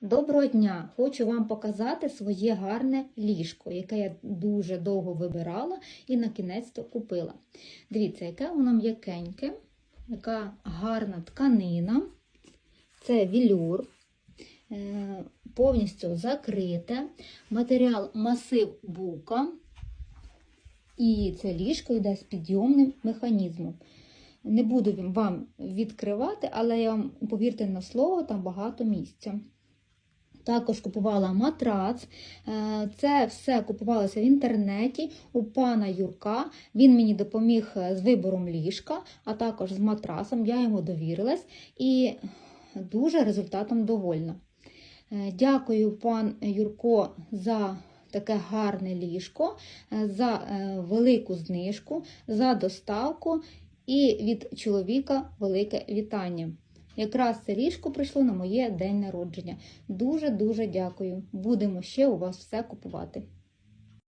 Доброго дня! Хочу вам показати своє гарне ліжко, яке я дуже довго вибирала і на кінець то купила. Дивіться, яке воно м'якеньке, яка гарна тканина. Це вілюр, е, повністю закрите. Матеріал масив бука. І це ліжко йде з підйомним механізмом. Не буду вам відкривати, але я вам, повірте на слово, там багато місця. Також купувала матрац. Е, Це все купувалося в інтернеті у пана Юрка. Він мені допоміг е, з вибором ліжка, а також з матрасом. Я йому довірилась і дуже результатом довольна. Е, Дякую, пан Юрко, за таке гарне ліжко, за велику знижку, за доставку і від чоловіка велике вітання. Якраз це ліжко прийшло на моє день народження. Дуже-дуже дякую. Будемо ще у вас все купувати.